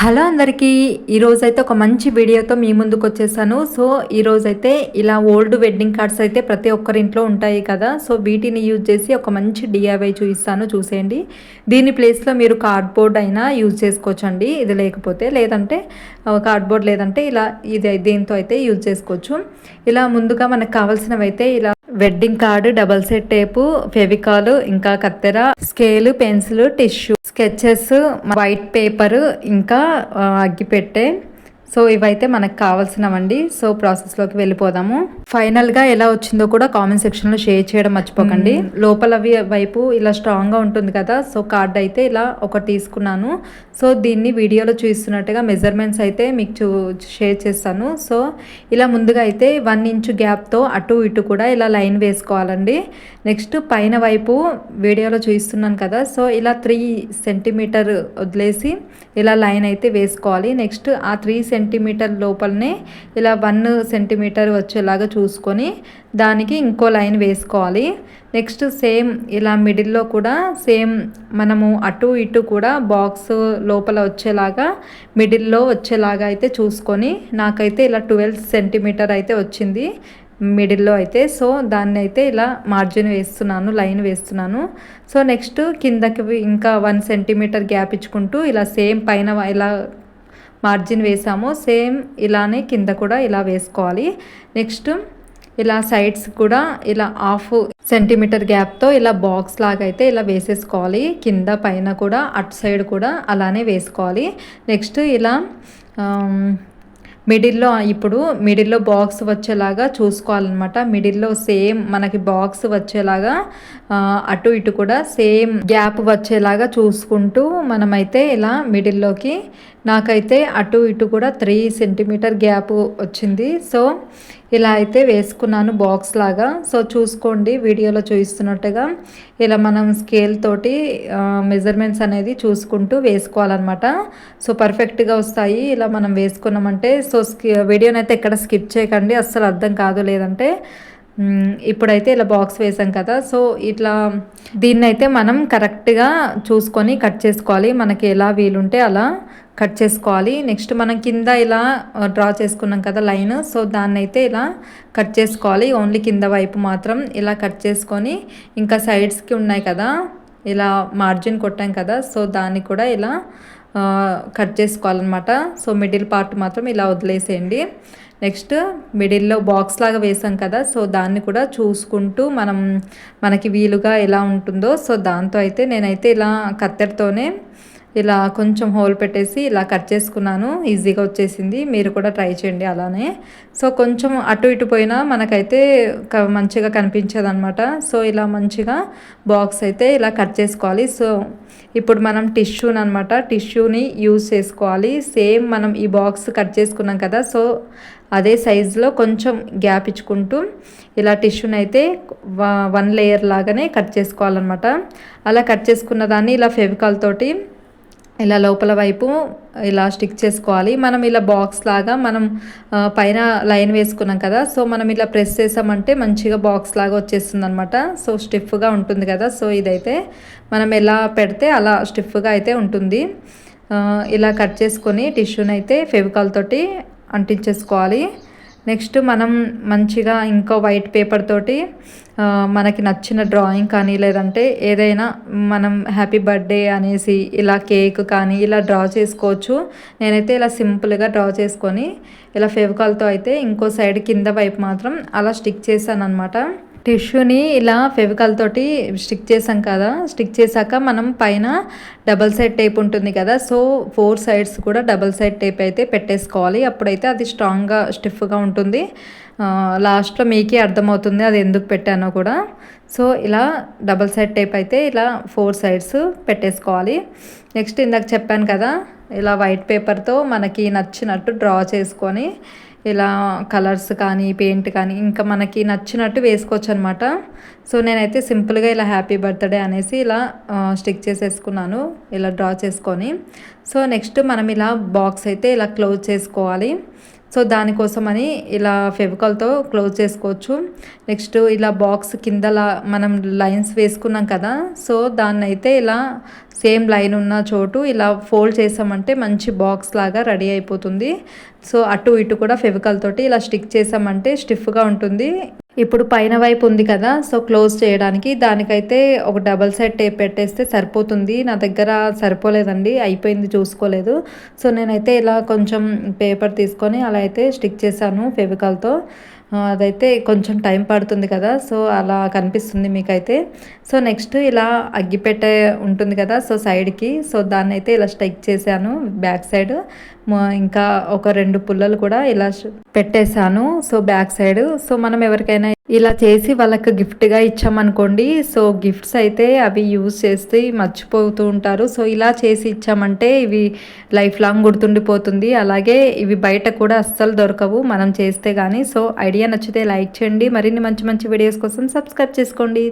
Hello అందరికీ ఈరోజైతే ఒక మంచి వీడియోతో మీ ముందుకు వచ్చేసాను. సో ఈరోజైతే ఇలా ఓల్డ్ వెడ్డింగ్ కార్డ్స్ అయితే ప్రతి ఒక్కరి ఇంట్లో ఉంటాయి కదా. సో వీటిని యూజ్ చేసి ఒక మంచి డిఐవై చూపిస్తాను చూసేయండి. దీని ప్లేస్లో మీరు కార్డ్బోర్డ్ అయినా యూజ్ చేసుకోవచ్చండి. ఇది లేకపోతే లేదంటే కార్డ్బోర్డ్ లేదంటే ఇలా ఇది దీంతో అయితే యూజ్ చేసుకోవచ్చు. ఇలా ముందుగా మనకు కావాల్సినవి అయితే ఇలా wedding card double set tape Fevicol ఇంకా కత్తెర scale pencil tissue sketches white paper ఇంకా అగ్గిపెట్టే. సో ఇవైతే మనకు కావాల్సినవండి. సో ప్రాసెస్లోకి వెళ్ళిపోదాము. ఫైనల్గా ఎలా వచ్చిందో కూడా కామెంట్ సెక్షన్లో షేర్ చేయడం మర్చిపోకండి. లోపల వైపు ఇలా స్ట్రాంగ్గా ఉంటుంది కదా సో కార్డ్ అయితే ఇలా ఒక తీసుకున్నాను. సో దీన్ని వీడియోలో చూస్తున్నట్టుగా మెజర్మెంట్స్ అయితే మీకు చూ షేర్ చేస్తాను. సో ఇలా ముందుగా అయితే వన్ ఇంచు గ్యాప్తో అటు ఇటు కూడా ఇలా లైన్ వేసుకోవాలండి. నెక్స్ట్ పైన వైపు వీడియోలో చూస్తున్నాను కదా సో ఇలా త్రీ సెంటీమీటర్ వదిలేసి ఇలా లైన్ అయితే వేసుకోవాలి. నెక్స్ట్ ఆ త్రీ సెంటీమీటర్ లోపలనే ఇలా వన్ సెంటీమీటర్ వచ్చేలాగా చూసుకొని దానికి ఇంకో లైన్ వేసుకోవాలి. నెక్స్ట్ సేమ్ ఇలా మిడిల్లో కూడా సేమ్ మనము అటు ఇటు కూడా బాక్స్ లోపల వచ్చేలాగా మిడిల్లో వచ్చేలాగా అయితే చూసుకొని నాకైతే ఇలా ట్వెల్వ్ సెంటీమీటర్ అయితే వచ్చింది మిడిల్లో అయితే. సో దాన్ని అయితే ఇలా మార్జిన్ వేస్తున్నాను లైన్ వేస్తున్నాను. సో నెక్స్ట్ కిందకి ఇంకా వన్ సెంటీమీటర్ గ్యాప్ ఇచ్చుకుంటూ ఇలా సేమ్ పైన ఇలా మార్జిన్ వేసాము. సేమ్ ఇలానే కింద కూడా ఇలా వేసుకోవాలి. నెక్స్ట్ ఇలా సైడ్స్ కూడా ఇలా హాఫ్ సెంటీమీటర్ గ్యాప్తో ఇలా బాక్స్ లాగా అయితే ఇలా వేసేసుకోవాలి. కింద పైన కూడా అటు సైడ్ కూడా అలానే వేసుకోవాలి. నెక్స్ట్ ఇలా మిడిల్లో ఇప్పుడు మిడిల్లో బాక్స్ వచ్చేలాగా చూసుకోవాలన్నమాట. మిడిల్లో సేమ్ మనకి బాక్స్ వచ్చేలాగా అటు ఇటు కూడా సేమ్ గ్యాప్ వచ్చేలాగా చూసుకుంటూ మనమైతే ఇలా మిడిల్లోకి నాకైతే అటు ఇటు కూడా త్రీ సెంటీమీటర్ గ్యాప్ వచ్చింది. సో ఇలా అయితే వేసుకున్నాను బాక్స్ లాగా. సో చూసుకోండి వీడియోలో చూపిస్తున్నట్టుగా ఇలా మనం స్కేల్ తోటి మెజర్మెంట్స్ అనేది చూసుకుంటూ వేసుకోవాలన్నమాట. సో పర్ఫెక్ట్గా వస్తాయి. ఇలా మనం వేసుకున్నామంటే సో వీడియోని అయితే ఎక్కడ స్కిప్ చేయకండి అస్సలు అర్థం కాదు లేదంటే. ఇప్పుడైతే ఇలా బాక్స్ వేసాం కదా. సో ఇట్లా దీన్నైతే మనం కరెక్ట్గా చూసుకొని కట్ చేసుకోవాలి. మనకి ఎలా వీలుంటే అలా. కట్ చేసుకోవాలి. నెక్స్ట్ మనం కింద ఇలా డ్రా చేసుకున్నాం కదా లైన్ సో దాన్ని అయితే ఇలా కట్ చేసుకోవాలి. ఓన్లీ కింద వైపు మాత్రం ఇలా కట్ చేసుకొని ఇంకా సైడ్స్కి ఉన్నాయి కదా ఇలా మార్జిన్ కొట్టాం కదా సో దాన్ని కూడా ఇలా కట్ చేసుకోవాలన్నమాట. సో మిడిల్ పార్ట్ మాత్రం ఇలా వదిలేసేయండి. నెక్స్ట్ మిడిల్లో బాక్స్ లాగా వేసాం కదా సో దాన్ని కూడా చూసుకుంటూ మనం మనకి వీలుగా ఎలా ఉంటుందో సో దాంతో అయితే నేనైతే ఇలా కత్తెరతోనే ఇలా కొంచెం హోల్ పెట్టేసి ఇలా కట్ చేసుకున్నాను. ఈజీగా వచ్చేసింది. మీరు కూడా ట్రై చేయండి అలానే. సో కొంచెం అటు ఇటు పోయినా మనకైతే మంచిగా కనిపించేదనమాట అనమాట సో ఇలా మంచిగా బాక్స్ అయితే ఇలా కట్ చేసుకోవాలి. సో ఇప్పుడు మనం టిష్యూని అనమాట టిష్యూని యూజ్ చేసుకోవాలి. సేమ్ మనం ఈ బాక్స్ కట్ చేసుకున్నాం కదా సో అదే సైజులో కొంచెం గ్యాప్ ఇచ్చుకుంటూ ఇలా టిష్యూని అయితే వన్ లేయర్ లాగానే కట్ చేసుకోవాలన్నమాట. అలా కట్ చేసుకున్న దాన్ని ఇలా ఫెవికాల్ తోటి ఇలా లోపల వైపు ఇలా స్టిక్ చేసుకోవాలి. మనం ఇలా బాక్స్ లాగా మనం పైన లైన్ వేసుకున్నాం కదా సో మనం ఇలా ప్రెస్ చేసామంటే మంచిగా బాక్స్ లాగా వచ్చేస్తుంది అనమాట సో స్టిఫ్గా ఉంటుంది కదా సో ఇదైతే మనం ఎలా పెడితే అలా స్టిఫ్గా అయితే ఉంటుంది. ఇలా కట్ చేసుకొని టిష్యూని అయితే ఫెవికాల్ తోటి అంటించేసుకోవాలి. నెక్స్ట్ మనం మంచిగా ఇంకో వైట్ పేపర్ తోటి మనకి నచ్చిన డ్రాయింగ్ కానీ లేదంటే ఏదైనా మనం హ్యాపీ బర్త్డే అనేసి ఇలా కేక్ కానీ ఇలా డ్రా చేసుకోవచ్చు. నేనైతే ఇలా సింపుల్గా డ్రా చేసుకొని ఇలా ఫెవికాల్తో అయితే ఇంకో సైడ్ కింద వైపు మాత్రం అలా స్టిక్ చేశాను అనమాట టిష్యూని ఇలా ఫెవికల్ తోటి స్టిక్ చేసాం కదా స్టిక్ చేశాక మనం పైన డబల్ సైడ్ టేప్ ఉంటుంది కదా సో ఫోర్ సైడ్స్ కూడా డబల్ సైడ్ టేప్ అయితే పెట్టేసుకోవాలి. అప్పుడైతే అది స్ట్రాంగ్గా స్టిఫ్గా ఉంటుంది. లాస్ట్లో మీకే అర్థమవుతుంది అది ఎందుకు పెట్టానో కూడా. సో ఇలా డబల్ సైడ్ టేప్ అయితే ఇలా ఫోర్ సైడ్స్ పెట్టేసుకోవాలి. నెక్స్ట్ ఇందాక చెప్పాను కదా ఇలా వైట్ పేపర్తో మనకి నచ్చినట్టు డ్రా చేసుకొని ఇలా కలర్స్ కానీ పెయింట్ కానీ ఇంకా మనకి నచ్చినట్టు వేసుకోవచ్చు అనమాట సో నేనైతే సింపుల్గా ఇలా హ్యాపీ బర్త్డే అనేసి ఇలా స్టిక్ చేసేసుకున్నాను. ఇలా డ్రా చేసుకొని. సో నెక్స్ట్ మనం ఇలా బాక్స్ అయితే ఇలా క్లోజ్ చేసుకోవాలి. సో దానికోసమని ఇలా ఫెవికాల్తో క్లోజ్ చేసుకోవచ్చు. నెక్స్ట్ ఇలా బాక్స్ కిందలా మనం లైన్స్ వేసుకున్నాం కదా సో దాన్ని అయితే ఇలా సేమ్ లైన్ ఉన్న చోటు ఇలా ఫోల్డ్ చేసామంటే మంచి బాక్స్ లాగా రెడీ అయిపోతుంది. సో అటు ఇటు కూడా ఫెవికల్ తోటి ఇలా స్టిక్ చేసామంటే స్టిఫ్గా ఉంటుంది. ఇప్పుడు పైన వైపు ఉంది కదా సో క్లోజ్ చేయడానికి దానికైతే ఒక డబల్ సైడ్ టేప్ పెట్టేస్తే సరిపోతుంది. నా దగ్గర సరిపోలేదండి అయిపోయింది చూసుకోలేదు. సో నేనైతే ఇలా కొంచెం పేపర్ తీసుకొని అలా అయితే స్టిక్ చేశాను ఫెవికాల్తో. అదైతే కొంచెం టైం పడుతుంది కదా సో అలా కనిపిస్తుంది మీకైతే. సో నెక్స్ట్ ఇలా అగ్గిపెట్టె ఉంటుంది కదా సో సైడ్కి సో దాన్ని అయితే ఇలా స్టైక్ చేశాను బ్యాక్ సైడ్. ఇంకా ఒక రెండు పుల్లలు కూడా ఇలా పెట్టేశాను సో బ్యాక్ సైడ్. సో మనం ఎవరికైనా ఇలా చేసి వాళ్ళకి గిఫ్ట్గా ఇచ్చామనుకోండి సో గిఫ్ట్స్ అయితే అవి యూజ్ చేస్తే మర్చిపోతూ ఉంటారు. సో ఇలా చేసి ఇచ్చామంటే ఇవి లైఫ్ లాంగ్ గుర్తుండిపోతుంది. అలాగే ఇవి బయట కూడా అస్సలు దొరకవు మనం చేస్తే కానీ సో ఐడియా నచ్చితే లైక్ చేయండి. మరిన్ని మంచి మంచి వీడియోస్ కోసం సబ్స్క్రైబ్ చేసుకోండి.